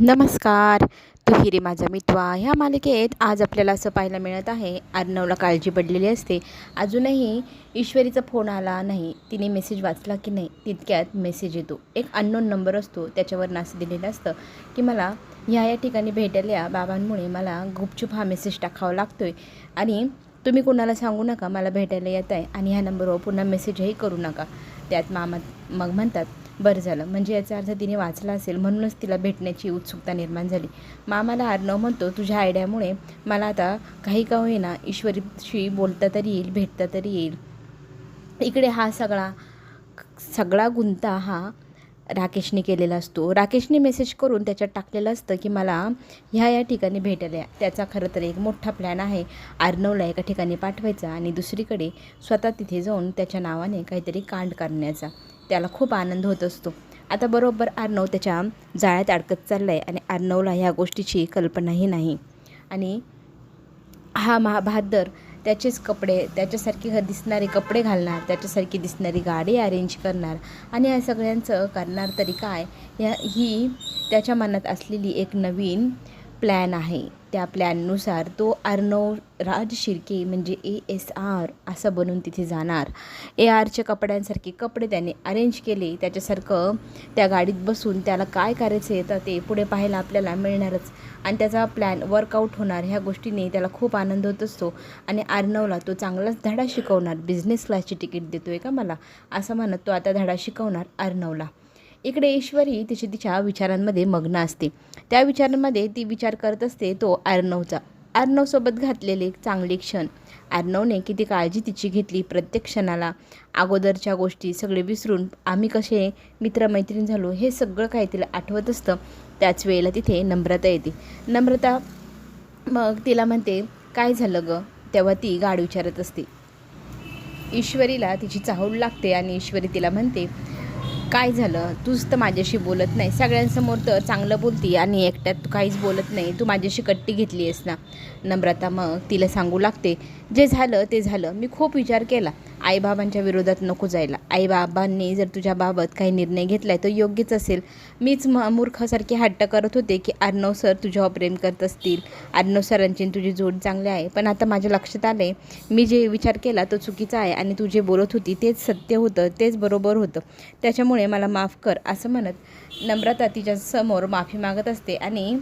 नमस्कार. तू हिरे माझा मितवा ह्या मालिकेत आज आपल्याला असं पाहायला मिळत आहे अर्णवला काळजी पडलेली असते. अजूनही ईश्वरीचा फोन आला नाही. तिने मेसेज वाचला की नाही तितक्यात मेसेज येतो. एक अननोन नंबर असतो त्याच्यावर नास दिलेलं असतं की मला ह्या या ठिकाणी भेटलेल्या बाबांमुळे मला गुपचूप हा मेसेज टाकावा लागतो आहे आणि तुम्ही कोणाला सांगू नका मला भेटायला येत आहे आणि ह्या नंबरवर पुन्हा मेसेजही करू नका. त्यात मामा मग म्हणतात बरं झालं. म्हणजे याचा अर्थ तिने वाचला असेल म्हणूनच तिला भेटण्याची उत्सुकता निर्माण झाली. मामाला आर्णव म्हणतो तुझ्या आयडियामुळे मला आता काही का होईना ईश्वरीशी बोलता तरी येईल भेटता तरी येईल. इकडे हा सगळा सगळा गुंता हा राकेशने केलेला असतो. राकेशने मेसेज करून त्याच्यात टाकलेलं असतं की मला ह्या या ठिकाणी भेटायला या. त्याचा खरं तर एक मोठा प्लॅन आहे. आर्नवला एका ठिकाणी पाठवायचा आणि दुसरीकडे स्वतः तिथे जाऊन त्याच्या नावाने काहीतरी कांड करण्याचा. त्याला खूप आनंद होत असतो. आता बरोबर अर्णव त्याच्या जाळ्यात अडकत चालला आहे आणि अर्णवला ह्या गोष्टीची कल्पनाही नाही. आणि हा महाबहादर त्याचेच कपडे त्याच्यासारखे दिसणारे कपडे घालणार त्याच्यासारखी दिसणारी गाडी अरेंज करणार आणि या सगळ्यांचं करणार तरी काय या ही त्याच्या मनात असलेली एक नवीन प्लॅन आहे त्या प्लॅननुसार तो अर्णव राज शिर्के म्हणजे ए एस आर असं बनून तिथे जाणार. ए आरच्या कपड्यांसारखे कपडे त्याने अरेंज केले त्याच्यासारखं त्या गाडीत बसून त्याला काय करायचं येतं ते पुढे पाहायला आपल्याला मिळणारच. आणि त्याचा प्लॅन वर्कआउट होणार ह्या गोष्टीने त्याला खूप आनंद होत असतो. आणि अर्णवला तो चांगलाच धडा शिकवणार बिझनेस क्लासची तिकीट देतो आहे का मला? असं म्हणत तो आता धडा शिकवणार अर्णवला. इकडे ईश्वरी तिची तिच्या विचारांमध्ये मग्न असते. त्या विचारांमध्ये ती विचार करत असते तो अर्णवचा अर्णवसोबत घातलेले चांगले क्षण. अर्णवने किती काळजी तिची घेतली प्रत्येक क्षणाला. अगोदरच्या गोष्टी सगळे विसरून आम्ही कसे मित्रमैत्रीण झालो हे सगळं काही तिला आठवत असतं. त्याच वेळेला तिथे नम्रता येते. नम्रता मग तिला म्हणते काय झालं गं? तेव्हा ती गाड विचारत असते. ईश्वरीला तिची चाहूल लागते आणि ईश्वरी तिला म्हणते काय झालं? तूच तर माझ्याशी बोलत नाही. सगळ्यांसमोर तर चांगलं बोलती आणि एकट्यात तू काहीच बोलत नाही. तू माझ्याशी कट्टी घेतली आहेस ना. नम्रता मग तिला सांगू लागते. जे झालं ते झालं. मी खूप विचार केला. आईबाबांच्या विरोधात नको जायला. आईबाबांनी जर तुझ्याबाबत काही निर्णय घेतला आहे तो योग्यच असेल. मीच म मूर्खासारखी हट्ट करत होते की अर्णव सर तुझ्यावर प्रेम करत असतील. अर्णव सरांची तुझी जोड चांगली आहे. पण आता माझ्या लक्षात आलं आहे मी जे विचार केला तो चुकीचा आहे आणि तू जे बोलत होती तेच सत्य होतं तेच बरोबर होतं. त्याच्यामुळे मला माफ कर असं म्हणत नम्रता तिच्या समोर माफी मागत असते आणि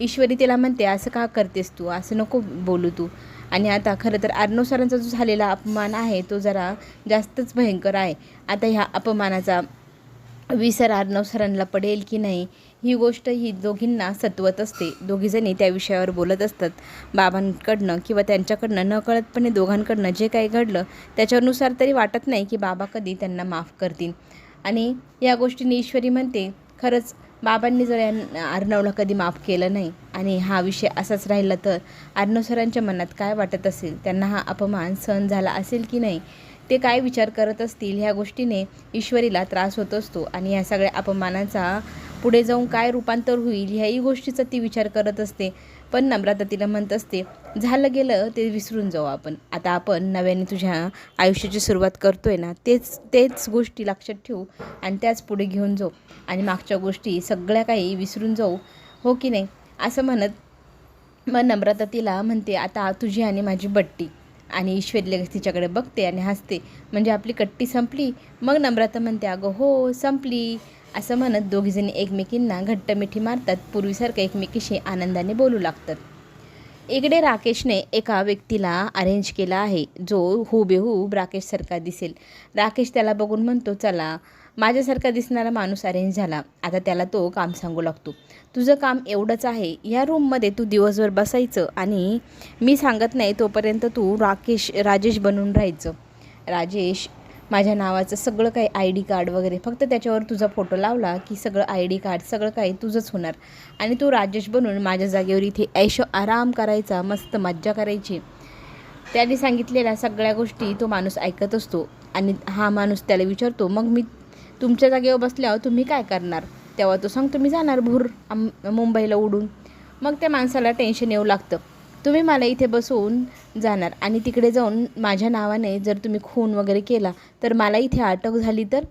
ईश्वरी तिला म्हणते असं का करतेस तू? असं नको बोलू तू. आणि आता खरं तर अर्णव सरांचा जो झालेला अपमान आहे तो जरा जास्तच भयंकर आहे. आता ह्या अपमानाचा विसर अर्णव सरांना पडेल की नाही ही गोष्ट ही दोघींना सत्वत असते. दोघीजणी त्या विषयावर बोलत असतात. बाबांकडनं किंवा त्यांच्याकडनं नकळतपणे दोघांकडनं जे काही घडलं त्याच्यानुसार तरी वाटत नाही की बाबा कधी त्यांना माफ करतील. आणि या गोष्टीने ईश्वरी म्हणते खरंच बाबांनी जर या अर्णवला कधी माफ केलं नाही आणि हा विषय असाच राहिला तर अर्णव सरांच्या मनात काय वाटत असेल? त्यांना हा अपमान सहन झाला असेल की नाही? ते काय विचार करत असतील? ह्या गोष्टीने ईश्वरीला त्रास होत असतो आणि ह्या सगळ्या अपमानाचा पुढे जाऊन काय रूपांतर होईल ह्याही गोष्टीचा ती विचार करत असते. पण नम्रता तिला म्हणत असते झालं गेलं ते विसरून जाऊ आपण. आता आपण नव्याने तुझ्या आयुष्याची सुरुवात करतो आहे ना तेच तेच गोष्टी लक्षात ठेवू आणि त्याच पुढे घेऊन जाऊ. आणि मागच्या गोष्टी सगळ्या काही विसरून जाऊ. हो की नाही? असं म्हणत मग नम्रता तिला म्हणते आता तुझी आणि माझी बट्टी. आणि ईश्वर लगेच तिच्याकडे बघते आणि हसते. म्हणजे आपली कट्टी संपली? मग नम्रता म्हणते अगं हो संपली. असं म्हणत दोघीजणी एकमेकींना घट्ट मिठी मारतात. पूर्वीसारखं एकमेकीशी आनंदाने बोलू लागतात. इकडे राकेशने एका व्यक्तीला अरेंज केला आहे. जो हुबेहूब राकेशसारखा दिसेल. राकेश त्याला बघून म्हणतो चला माझ्यासारखा दिसणारा माणूस अरेंज झाला. आता त्याला तो काम सांगू लागतो. तुझं काम एवढंच आहे. या रूममध्ये तू दिवसभर बसायचं आणि मी सांगत नाही तोपर्यंत तू राकेश राजेश बनून राहायचं. राजेश माझ्या नावाचं सगळं काही आय डी कार्ड वगैरे फक्त त्याच्यावर तुझा फोटो लावला की सगळं आय डी कार्ड सगळं काही तुझंच होणार. आणि तू राजेश बनून माझ्या जागेवर इथे ऐशो आराम करायचा मस्त मज्जा करायची. त्याने सांगितलेल्या सगळ्या गोष्टी तो माणूस ऐकत असतो आणि हा माणूस त्याला विचारतो मग मी तुमच्या जागेवर बसल्यावर तुम्ही काय करणार? तेव्हा तो सांगतो मी जाणार भूर आम मुंबईला उडून. मग त्या माणसाला टेन्शन येऊ लागतं. तुम्ही मला इथे बसवून जाणार आणि तिकडे जाऊन माझ्या नावाने जर तुम्ही खून वगैरे केला तर मला इथे अटक झाली तर?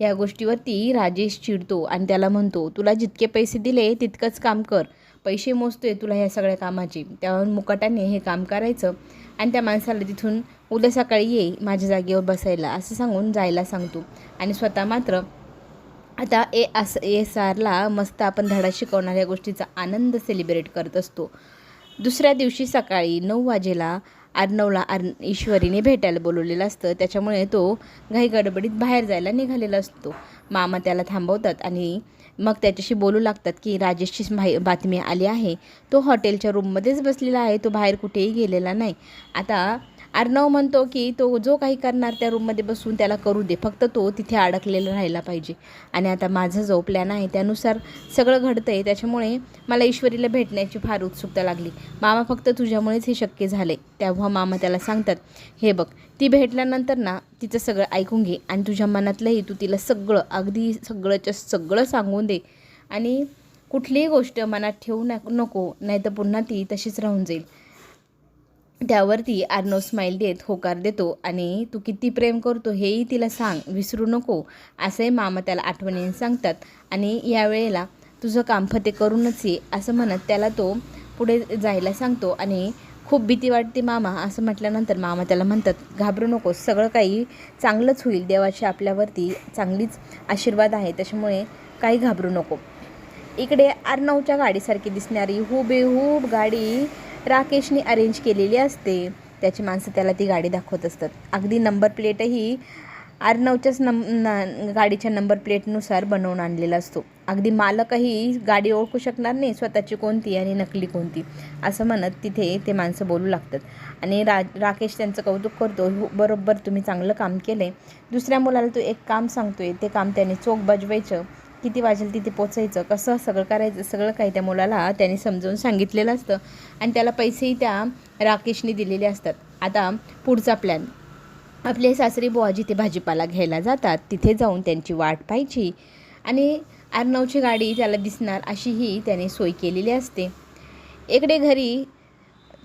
या गोष्टीवरती राजेश चिडतो आणि त्याला म्हणतो तुला जितके पैसे दिले तितकंच काम कर. पैसे मोजतोय तुला ह्या सगळ्या कामाची. त्यावर मुकाट्याने हे काम करायचं आणि त्या माणसाला तिथून उद्या सकाळी ये माझ्या जागेवर बसायला असं सांगून जायला सांगतो. आणि स्वतः मात्र आता ए अस एस आरला मस्त आपण धडा शिकवणार या गोष्टीचा आनंद सेलिब्रेट करत असतो. दुसऱ्या दिवशी सकाळी नऊ वाजेला अर्णवला आर ईश्वरीने भेटायला बोलवलेलं असतं. त्याच्यामुळे तो घाई गडबडीत बाहेर जायला निघालेला असतो. मामा त्याला थांबवतात आणि मग त्याच्याशी बोलू लागतात की राजेशची माहि बातमी आली आहे. तो हॉटेलच्या रूममध्येच बसलेला आहे. तो बाहेर कुठेही गेलेला नाही. आता अर्णव म्हणतो की तो जो काही करणार त्या रूममध्ये बसून त्याला करू दे. फक्त तो तिथे अडकलेला राहायला पाहिजे. आणि आता माझं जो प्लॅन आहे त्यानुसार सगळं घडतं आहे त्याच्यामुळे मला ईश्वरीला भेटण्याची फार उत्सुकता लागली. मामा फक्त तुझ्यामुळेच हे शक्य झाले तेव्हा मामा त्याला सांगतात हे बघ ती भेटल्यानंतर ना तिचं सगळं ऐकून घे आणि तुझ्या मनातलंही तू तिला सगळं अगदी सगळंच्या सगळं सांगून दे. आणि कुठलीही गोष्ट मनात ठेवू नको नको नाहीतर पुन्हा ती तशीच राहून जाईल. त्यावरती आर्नो स्माईल देत होकार देतो आणि तू किती प्रेम करतो हेही तिला सांग विसरू नको असे मामा त्याला आठवणीने सांगतात. आणि यावेळेला तुझं काम फते करूनच ये असं म्हणत त्याला तो पुढे जायला सांगतो. आणि खूप भीती वाटते मामा असं म्हटल्यानंतर मामा त्याला म्हणतात घाबरू नको सगळं काही चांगलंच होईल. देवाची आपल्यावरती चांगलीच आशीर्वाद आहे त्याच्यामुळे काही घाबरू नको. इकडे आर्नवच्या गाडीसारखी दिसणारी हुबेहूब गाडी राकेशने अरेंज केलेली असते. त्याची माणसं त्याला ती गाडी दाखवत असतात. अगदी नंबर प्लेटही अर्णवच्याच नम न गाडीच्या नंबर प्लेटनुसार बनवून आणलेला असतो. अगदी मालकही गाडी ओळखू शकणार नाही स्वतःची कोणती आणि नकली कोणती असं म्हणत तिथे ते माणसं बोलू लागतात. आणि रा राकेश त्यांचं कौतुक करतो हो, बरोबर तुम्ही चांगलं काम केलं आहे दुसऱ्या मुलाला तो एक काम सांगतोय ते काम त्याने चोख बजवायचं. किती वाजेल तिथे पोचायचं कसं सगळं करायचं सगळं काही त्या मुलाला त्याने समजावून सांगितलेलं असतं. आणि त्याला पैसेही त्या राकेशने दिलेले असतात. आता पुढचा प्लॅन आपले सासरी बुवा जिथे भाजीपाला घ्यायला जातात तिथे जाऊन त्यांची वाट पाहायची. आणि अर्णवची गाडी त्याला दिसणार अशीही त्याने सोय केलेली असते. इकडे घरी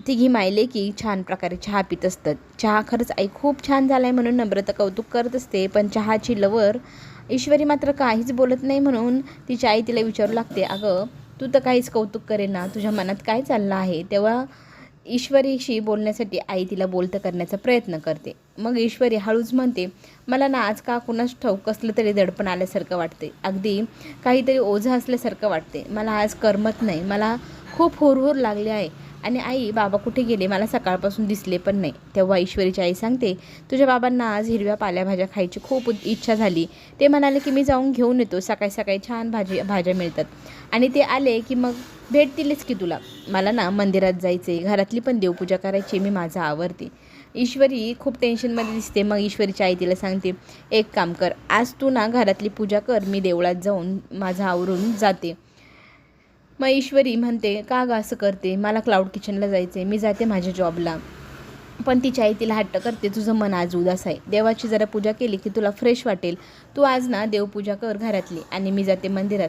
तिघी मायले की छान प्रकारे चहा पित असतात. चहा खरंच आई खूप छान झाला आहे म्हणून नम्रता कौतुक करत असते पण चहाची लवर ईश्वरी मात्र काहीच बोलत नाही म्हणून तिची आई तिला विचारू लागते अगं तू तर काहीच कौतुक करेना तुझ्या मनात काय चाललं आहे? तेव्हा ईश्वरीशी बोलण्यासाठी आई तिला बोलतं करण्याचा प्रयत्न करते. मग ईश्वरी हळूच म्हणते मला ना आज का कुणाच ठाऊक कसलं तरी दडपण आल्यासारखं वाटते अगदी काहीतरी ओझं असल्यासारखं वाटते मला आज करमत नाही. मला खूप हुरहुर लागले आहे. आणि आई बाबा कुठे गेले? मला सकाळपासून दिसले पण नाही. तेव्हा ईश्वरीची आई सांगते तुझ्या बाबांना आज हिरव्या पाल्याभाज्या खायची खूप इच्छा झाली. ते म्हणाले की मी जाऊन घेऊन येतो. सकाळी सकाळी छान भाजी भाज्या मिळतात. आणि ते आले की मग भेटतीलच की तुला? मला ना मंदिरात जायचे घरातली पण देवपूजा करायची मी माझं आवडते ईश्वरी खूप टेन्शनमध्ये दिसते. मग ईश्वरीची आई तिला सांगते एक काम कर. आज तू ना घरातली पूजा कर. मी देवळात जाऊन माझं आवरून जाते. मग ईश्वरी म्हणते का गं असं करते? मला क्लाउड किचनला जायचं आहे मी जाते माझ्या जॉबला पण तिची आई तिला हट्ट करते तुझं मन आज उदास आहे. देवाची जरा पूजा केली की तुला फ्रेश वाटेल. तू आज ना देवपूजा कर घरातली आणि मी जाते मंदिरात.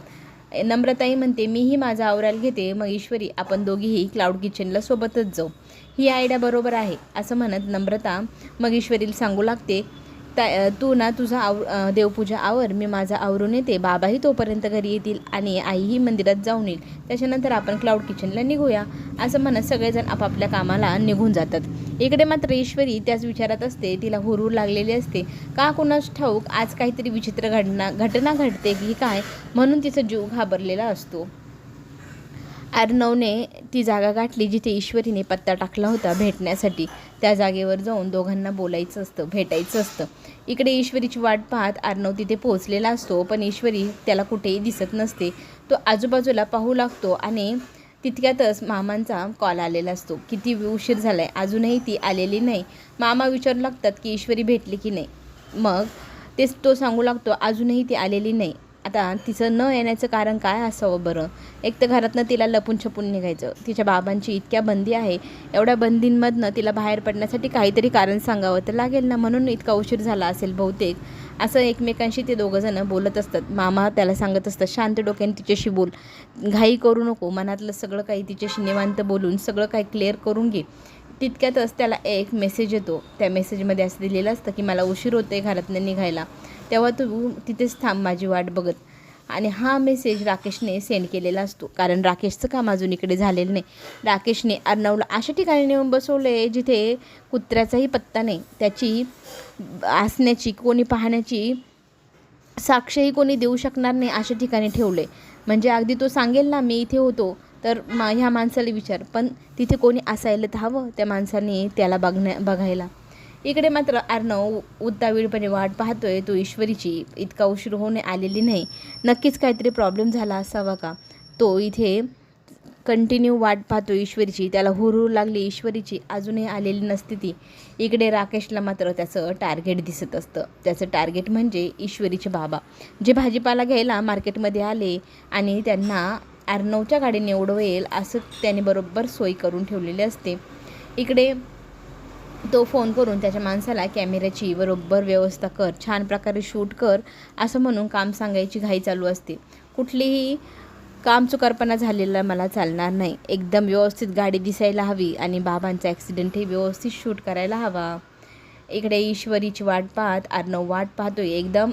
नम्रताई म्हणते मीही माझा आवराल घेते. मग ईश्वरी आपण दोघीही क्लाउड किचनला सोबतच जाऊ. ही आयडिया बरोबर आहे. असं म्हणत नम्रता मग ईश्वरीला सांगू लागते ता तू ना तुझा आव देवपूजा आवर मी माझा आवरून येते. बाबाही तोपर्यंत घरी येतील आणि आईही मंदिरात जाऊन येईल. त्याच्यानंतर आपण क्लाउड किचनला निघूया. असं म्हणत सगळेजण आपापल्या कामाला निघून जातात. इकडे मात्र ईश्वरी त्याच विचारात असते. तिला हुरूर लागलेली असते. का कुणास ठाऊक आज काहीतरी विचित्र घडना घटना घडते की काय? म्हणून तिचा जीव घाबरलेला असतो. अर्णवने ती जागा गाठली जिथे ईश्वरीने पत्ता टाकला होता भेटण्यासाठी. त्या जागेवर जाऊन दोघांना बोलायचं असतं भेटायचं असतं. इकडे ईश्वरीची वाट पाहत अर्णव तिथे पोहोचलेला असतो पण ईश्वरी त्याला कुठेही दिसत नसते. तो आजूबाजूला पाहू लागतो आणि तितक्यातच मामांचा कॉल आलेला असतो. किती उशीर झाला आहे अजूनही ती आलेली नाही. मामा विचारू लागतात की ईश्वरी भेटली की नाही. मग तेच तो सांगू लागतो अजूनही ती आलेली नाही. आता तिचं न येण्याचं कारण काय असावं बरं? एक तर घरातनं तिला लपून छपून निघायचं. तिच्या बाबांची इतक्या बंदी आहे. एवढ्या बंदींमधनं तिला बाहेर पडण्यासाठी काहीतरी कारण सांगावं तर लागेल ना? म्हणून इतका उशीर झाला असेल बहुतेक. असं एकमेकांशी ते दोघंजणं बोलत असतात. मामा त्याला सांगत असतात शांत डोक्याने तिच्याशी बोल. घाई करू नको. मनातलं सगळं काही तिच्याशी निवांत बोलून सगळं काही क्लिअर करून घे. तितक्यातच त्याला एक मेसेज येतो. त्या मेसेजमध्ये असं दिलेलं असतं की मला उशीर होते घरातनं निघायला. तेव्हा तू तिथेच थांब माझी वाट बघत. आणि हा मेसेज राकेशने सेंड केलेला असतो. कारण राकेशचं काम अजून इकडे झालेलं नाही. राकेशने अर्णवला अशा ठिकाणी नेऊन बसवले जिथे कुत्र्याचाही पत्ता नाही. त्याची असण्याची कोणी पाहण्याची साक्षही कोणी देऊ शकणार नाही अशा ठिकाणी ठेवले म्हणजे अगदी तो सांगेल ना मी इथे होतो तर मा ह्या माणसाला विचार. पण तिथे कोणी असायला तर हवं त्या माणसाने त्याला बघण्या बघायला. इकडे मात्र अर्णव उतावीळपणे वाट पाहतोय. तो ईश्वरीची इतका उशीर होणे आलेली नाही. नक्कीच काहीतरी प्रॉब्लेम झाला असावा का? तो इथे कंटिन्यू वाट पाहतो ईश्वरीची. त्याला हुरहू लागली. ईश्वरीची अजूनही आलेली नसती ती. इकडे राकेशला मात्र त्याचं टार्गेट दिसत असतं. त्याचं टार्गेट म्हणजे ईश्वरीचे बाबा. जे भाजीपाला घ्यायला मार्केटमध्ये आले आणि त्यांना अर्णवच्या गाडीने उडवेल असं त्याने बरोबर सोय करून ठेवलेली असते. इकडे तो फोन करून त्याच्या माणसाला कॅमेऱ्याची बरोबर व्यवस्था कर छान प्रकारे शूट कर असं म्हणून काम सांगायची घाई चालू असते. कुठलीही काम चुकारपणा झालेला मला चालणार नाही. एकदम व्यवस्थित गाडी दिसायला हवी आणि बाबांचा ॲक्सिडेंटही व्यवस्थित शूट करायला हवा. इकडे ईश्वरीची वाट पाहत अर्णव वाट पाहतोय. एकदम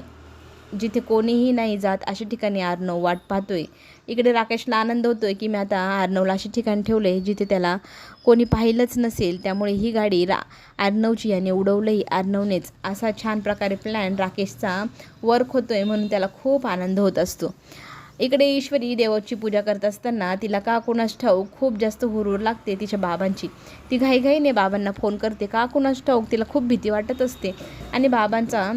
जिथे कोणीही नाही जात अशा ठिकाणी अर्णव वाट पाहतोय. इकडे राकेशला आनंद होतोय की मी आता अर्णवला ठिकाण ठेवलं ठेवले जिथे त्याला कोणी पाहिलंच नसेल त्यामुळे ही गाडी रा अर्णवची याने उडवलंही अर्णवनेच असा छान प्रकारे प्लॅन राकेशचा वर्क होतोय म्हणून त्याला खूप आनंद होत असतो. इकडे ईश्वरी देवाची पूजा करत असताना तिला का कुणास ठाऊक खूप जास्त हुरूर लागते तिच्या बाबांची. ती घाईघाईने बाबांना फोन करते का कुणास ठाऊक तिला खूप भीती वाटत असते. आणि बाबांचा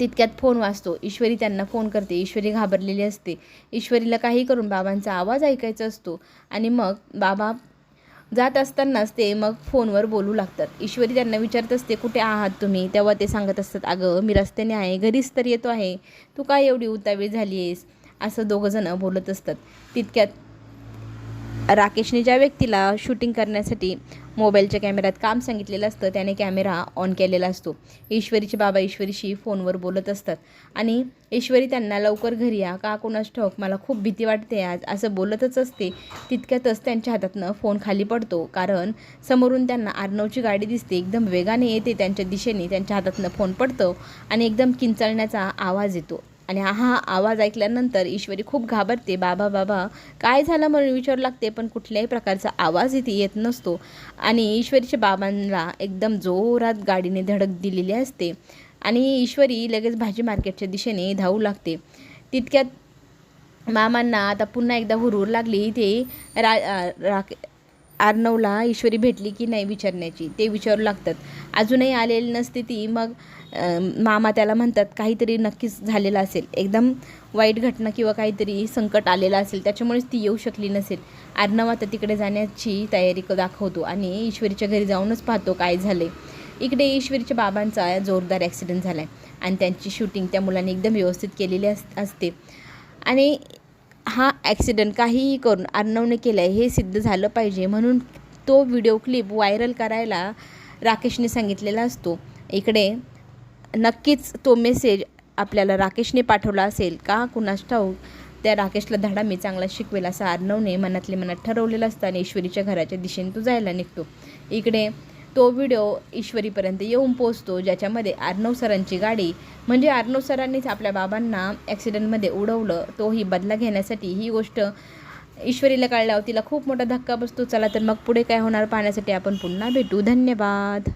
तितक्यात फोन वाजतो ईश्वरी त्यांना फोन करते. ईश्वरी घाबरलेली असते. ईश्वरीला काही करून बाबांचा आवाज ऐकायचा असतो. आणि मग बाबा जात असतानाच ते मग फोनवर बोलू लागतात. ईश्वरी त्यांना विचारत असते कुठे आहात तुम्ही? तेव्हा ते सांगत असतात अगं मी रस्त्याने आहे. घरीच तर येतो आहे. तू काय एवढी उतावीळ झाली आहेस? असं दोघंजणं बोलत असतात. तितक्यात राकेशने ज्या व्यक्तीला शूटिंग करण्यासाठी मोबाईलच्या कॅमेऱ्यात काम सांगितलेलं असतं त्याने कॅमेरा ऑन केलेला असतो. ईश्वरीचे बाबा ईश्वरीशी फोनवर बोलत असतात. आणि ईश्वरी त्यांना लवकर घरी या का कोणास ठोक मला खूप भीती वाटते आज. असं बोलतच असते. तितक्यातच त्यांच्या हातातनं फोन खाली पडतो कारण समोरून त्यांना आर्नवची गाडी दिसते. एकदम वेगाने येते त्यांच्या दिशेने त्यांच्या हातातनं फोन पडतो आणि एकदम किंचाळण्याचा आवाज येतो. आणि हा आवाज ऐकल्यानंतर ईश्वरी खूप घाबरते. बाबा बाबा काय झालं? म्हणून विचारू लागते पण कुठल्याही प्रकारचा आवाज इथे येत नसतो. आणि ईश्वरीच्या बाबांना एकदम जोरात गाडीने धडक दिलेली असते. आणि ईश्वरी लगेच भाजी मार्केटच्या दिशेने धावू लागते. तितक्यात मामांना आता पुन्हा एकदा हुरूर लागली. ते रा राक आर्नवला ईश्वरी भेटली की नाही विचारण्याची? ते विचारू लागतात. अजूनही आलेली नसते ती. मग मामा त्याला म्हणतात काहीतरी नक्कीच झालेलं असेल. एकदम वाईट घटना किंवा काहीतरी संकट आलेलं असेल त्याच्यामुळेच ती येऊ शकली नसेल. अर्णव आता तिकडे जाण्याची तयारी दाखवतो आणि ईश्वरीच्या घरी जाऊनच पाहतो काय झाले इकडे ईश्वरीच्या बाबांचा जोरदार ॲक्सिडेंट झाला आहे आणि त्यांची शूटिंग त्या मुलांनी एकदम व्यवस्थित केलेली अस असते. आणि हा ॲक्सिडेंट काहीही करून अर्णवने केलं आहे हे सिद्ध झालं पाहिजे म्हणून तो व्हिडिओ क्लिप व्हायरल करायला राकेशने सांगितलेला असतो. इकडे नक्कीच तो मेसेज आपल्याला राकेशने पाठवला असेल का? कुणास ठाऊक? त्या राकेशला धडा मी चांगला शिकवेल असं अर्णवने मनातले मनात ठरवलेलं असतं आणि ईश्वरीच्या घराच्या दिशेने तो जायला निघतो. इकडे तो व्हिडिओ ईश्वरीपर्यंत येऊन पोचतो ज्याच्यामध्ये आर्णव सरांची गाडी म्हणजे आर्णव सरांनीच आपल्या बाबांना ॲक्सिडेंटमध्ये उडवलं तोही बदला घेण्यासाठी ही गोष्ट ईश्वरीला कळल्यावर तिला खूप मोठा धक्का बसतो. चला तर मग पुढे काय होणार पाहण्यासाठी आपण पुन्हा भेटू. धन्यवाद.